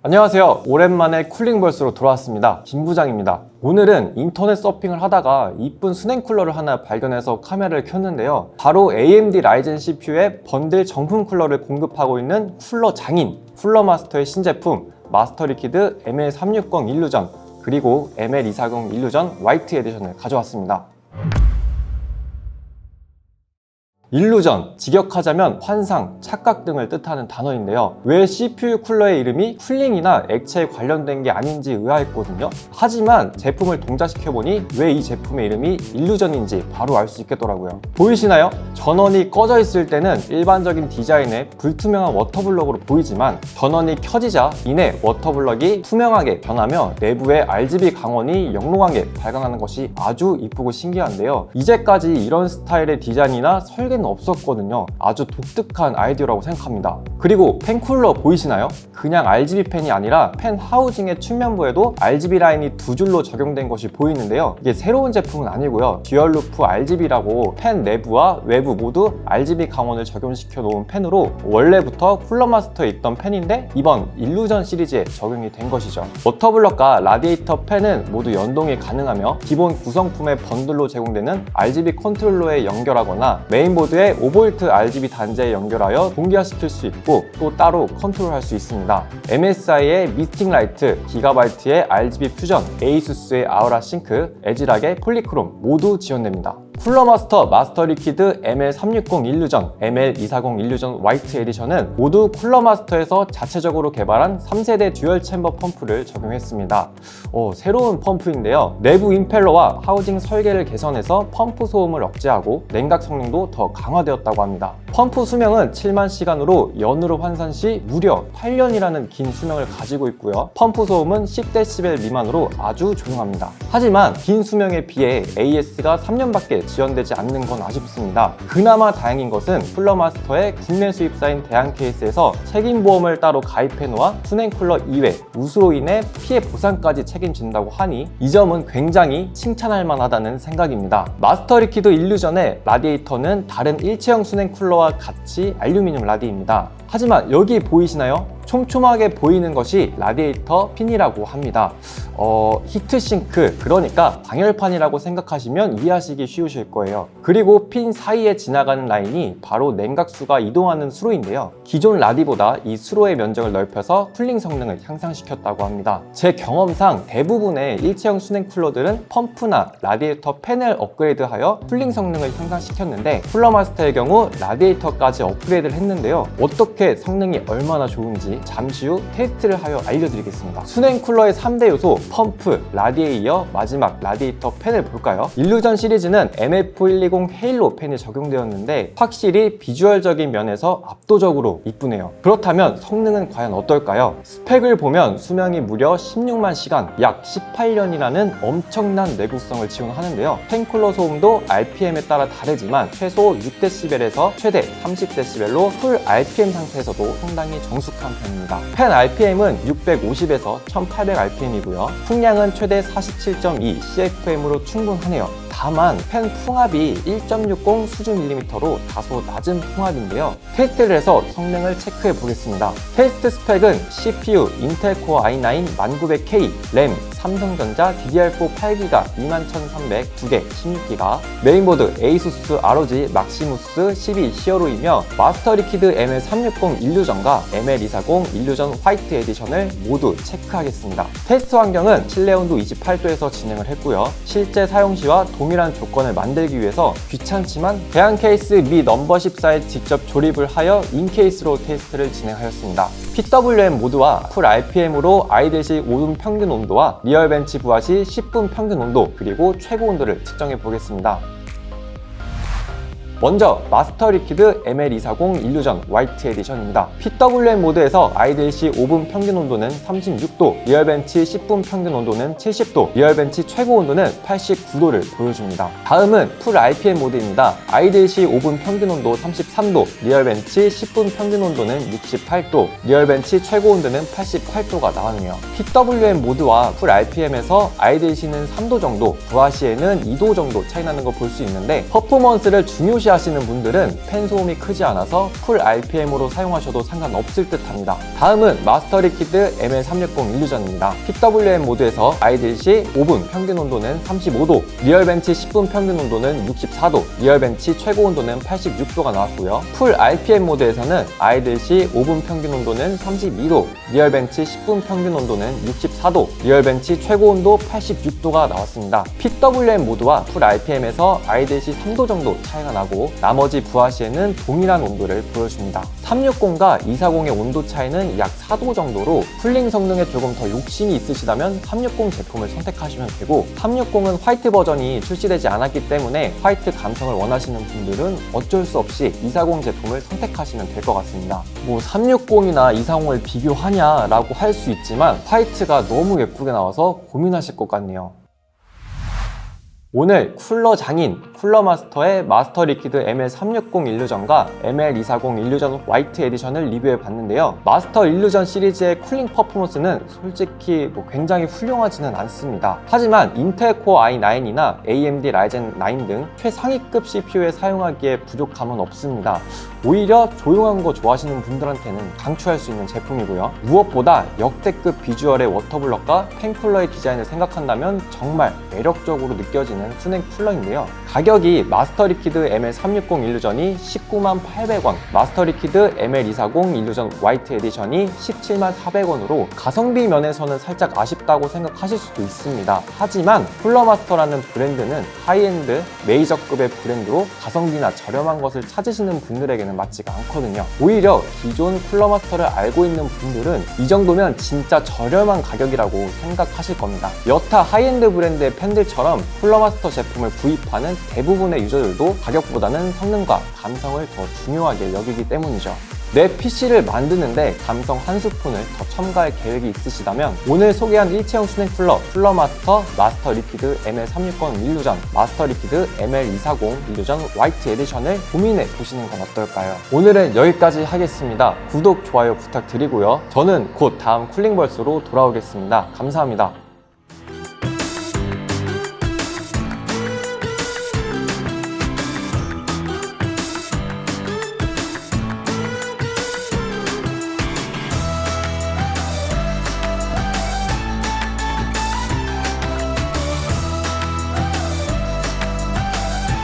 안녕하세요. 오랜만에 쿨링벌스로 돌아왔습니다. 김 부장입니다. 오늘은 인터넷 서핑을 하다가 이쁜 수냉 쿨러를 하나 발견해서 카메라를 켰는데요. 바로 AMD 라이젠 CPU의 번들 정품 쿨러를 공급하고 있는 쿨러 장인, 쿨러 마스터의 신제품 마스터 리퀴드 ML360 일루전 그리고 ML240 일루전 화이트 에디션을 가져왔습니다. 일루전, 직역하자면 환상, 착각 등을 뜻하는 단어인데요. 왜 CPU 쿨러의 이름이 쿨링이나 액체에 관련된 게 아닌지 의아했거든요. 하지만 제품을 동작시켜보니 왜 이 제품의 이름이 일루전인지 바로 알 수 있겠더라고요. 보이시나요? 전원이 꺼져 있을 때는 일반적인 디자인의 불투명한 워터블럭으로 보이지만 전원이 켜지자 이내 워터블럭이 투명하게 변하며 내부의 RGB 강원이 영롱하게 발광하는 것이 아주 이쁘고 신기한데요. 이제까지 이런 스타일의 디자인이나 설계 는 없었거든요. 아주 독특한 아이디어라고 생각합니다. 그리고 팬쿨러 보이시나요? 그냥 RGB 팬이 아니라 팬 하우징의 측면부에도 RGB 라인이 두 줄로 적용된 것이 보이는데요. 이게 새로운 제품은 아니고요. 듀얼 루프 RGB라고 팬 내부와 외부 모두 RGB 강원을 적용시켜 놓은 팬으로 원래부터 쿨러 마스터에 있던 팬인데 이번 일루전 시리즈에 적용이 된 것이죠. 워터블럭과 라디에이터 팬은 모두 연동이 가능하며 기본 구성품의 번들로 제공되는 RGB 컨트롤러에 연결하거나 메인보드 에 5V RGB 단자에 연결하여 동기화시킬 수 있고 또 따로 컨트롤할 수 있습니다. MSI의 미스팅 라이트, 기가바이트의 RGB 퓨전, 에이수스의 아우라 싱크, 에지락의 폴리크롬 모두 지원됩니다. 쿨러 마스터 마스터 리퀴드 ML360 일루전, ML240 일루전 화이트 에디션은 모두 쿨러 마스터에서 자체적으로 개발한 3세대 듀얼 챔버 펌프를 적용했습니다. 어, 새로운 펌프인데요. 내부 임펠러와 하우징 설계를 개선해서 펌프 소음을 억제하고 냉각 성능도 더 강화되었다고 합니다. 펌프 수명은 7만 시간으로 연으로 환산 시 무려 8년이라는 긴 수명을 가지고 있고요. 펌프 소음은 10dB 미만으로 아주 조용합니다. 하지만 긴 수명에 비해 AS가 3년밖에 지원되지 않는 건 아쉽습니다. 그나마 다행인 것은 쿨러마스터의 국내 수입사인 대한 케이스에서 책임보험을 따로 가입해 놓아 수냉쿨러 이외 우수로 인해 피해 보상까지 책임진다고 하니 이 점은 굉장히 칭찬할 만하다는 생각입니다. 마스터 리퀴드 일루전의 라디에이터는 다른 일체형 수냉 쿨러와 같이 알루미늄 라디입니다. 하지만 여기 보이시나요? 촘촘하게 보이는 것이 라디에이터 핀이라고 합니다. 어, 히트싱크, 그러니까 방열판이라고 생각하시면 이해하시기 쉬우실 거예요. 그리고 핀 사이에 지나가는 라인이 바로 냉각수가 이동하는 수로인데요. 기존 라디보다 이 수로의 면적을 넓혀서 쿨링 성능을 향상시켰다고 합니다. 제 경험상 대부분의 일체형 수냉 쿨러들은 펌프나 라디에이터 팬을 업그레이드하여 쿨링 성능을 향상시켰는데 쿨러 마스터의 경우 라디에이터까지 업그레이드를 했는데요. 어떻게 성능이 얼마나 좋은지 잠시 후 테스트를 하여 알려드리겠습니다. 수냉 쿨러의 3대 요소 펌프, 라디에 이어 마지막 라디에이터 팬을 볼까요? 일루전 시리즈는 MF120 헤일로 팬이 적용되었는데 확실히 비주얼적인 면에서 압도적으로 이쁘네요. 그렇다면 성능은 과연 어떨까요? 스펙을 보면 수명이 무려 16만 시간, 약 18년이라는 엄청난 내구성을 지원하는데요. 팬쿨러 소음도 RPM에 따라 다르지만 최소 6dB에서 최대 30dB로 풀 RPM 상 태에서도 상당히 정숙한 편입니다. 팬 RPM은 650에서 1800rpm이고요. 풍량은 최대 47.2 CFM으로 충분하네요. 다만 팬 풍압이 1.60 수준 밀리미터로 다소 낮은 풍압인데요. 테스트를 해서 성능을 체크해 보겠습니다. 테스트 스펙은 CPU 인텔 코어 i9 1900K, 램 삼성전자 DDR4 8기가 21300 2개 16기가 메인보드 에이수스 ROG 막시무스 12 히어로이며 마스터 리퀴드 ML360 일루전과 ML240 일루전 화이트 에디션을 모두 체크하겠습니다. 테스트 환경은 실내 온도 28도에서 진행을 했고요. 실제 사용 시와 동 일한 조건을 만들기 위해서 귀찮지만 대한 케이스 미 넘버 14에 직접 조립을 하여 인케이스로 테스트를 진행하였습니다. PWM 모드와 풀 RPM으로 아이들 시 5분 평균 온도와 리얼벤치 부하 시 10분 평균 온도 그리고 최고 온도를 측정해 보겠습니다. 먼저 마스터 리퀴드 ML240 일루전 화이트 에디션입니다. PWM 모드에서 시 5분 평균 온도는 36도, 리얼벤치 10분 평균 온도는 70도, 리얼벤치 최고 온도는 89도를 보여줍니다. 다음은 풀 RPM 모드입니다. 시 5분 평균 온도 33도, 리얼벤치 10분 평균 온도는 68도, 리얼벤치 최고 온도는 88도가 나왔네요. PWM 모드와 풀 RPM에서 시는 3도 정도, 부하 시에는 2도 정도 차이 나는 거볼수 있는데 퍼포먼스를 중요시 하시는 분들은 팬 소음이 크지 않아서 풀 RPM으로 사용하셔도 상관없을 듯 합니다. 다음은 마스터 리퀴드 ML360 일루전입니다. PWM 모드에서 아이들 시 5분 평균 온도는 35도, 리얼 벤치 10분 평균 온도는 64도, 리얼 벤치 최고 온도는 86도가 나왔고요. 풀 RPM 모드에서는 아이들 시 5분 평균 온도는 32도, 리얼 벤치 10분 평균 온도는 64도, 리얼 벤치 최고 온도 86도가 나왔습니다. PWM 모드와 풀 RPM에서 아이들 시 3도 정도 차이가 나고 나머지 부하 시에는 동일한 온도를 보여줍니다. 360과 240의 온도 차이는 약 4도 정도로 쿨링 성능에 조금 더 욕심이 있으시다면 360 제품을 선택하시면 되고 360은 화이트 버전이 출시되지 않았기 때문에 화이트 감성을 원하시는 분들은 어쩔 수 없이 240 제품을 선택하시면 될 것 같습니다. 뭐 360이나 240을 비교하냐라고 할 수 있지만 화이트가 너무 예쁘게 나와서 고민하실 것 같네요. 오늘 쿨러 장인 쿨러 마스터의 마스터 리퀴드 ML360 일루전과 ML240 일루전 화이트 에디션을 리뷰해 봤는데요. 마스터 일루전 시리즈의 쿨링 퍼포먼스는 솔직히 뭐 굉장히 훌륭하지는 않습니다. 하지만 인텔 코어 i9이나 AMD 라이젠 9 등 최상위급 CPU에 사용하기에 부족함은 없습니다. 오히려 조용한 거 좋아하시는 분들한테는 강추할 수 있는 제품이고요. 무엇보다 역대급 비주얼의 워터블럭과 펜쿨러의 디자인을 생각한다면 정말 매력적으로 느껴지는 수냉 쿨러인데요. 가격이 마스터 리퀴드 ML360 일루전이 19만 800원, 마스터 리퀴드 ML240 일루전 화이트 에디션이 17만 400원으로 가성비 면에서는 살짝 아쉽다고 생각하실 수도 있습니다. 하지만 쿨러 마스터라는 브랜드는 하이엔드 메이저급의 브랜드로 가성비나 저렴한 것을 찾으시는 분들에게는 맞지가 않거든요. 오히려 기존 쿨러 마스터를 알고 있는 분들은 이 정도면 진짜 저렴한 가격이라고 생각하실 겁니다. 여타 하이엔드 브랜드의 팬들처럼 쿨러 마스터 제품을 구입하는 대부분의 유저들도 가격보다는 성능과 감성을 더 중요하게 여기기 때문이죠. 내 PC를 만드는데 감성 한 스푼을 더 첨가할 계획이 있으시다면 오늘 소개한 일체형 수냉 쿨러 쿨러 마스터 마스터 리퀴드 ML360 일루전 마스터 리퀴드 ML240 일루전 화이트 에디션을 고민해 보시는 건 어떨까요? 오늘은 여기까지 하겠습니다. 구독, 좋아요 부탁드리고요. 저는 곧 다음 쿨링벌스로 돌아오겠습니다. 감사합니다.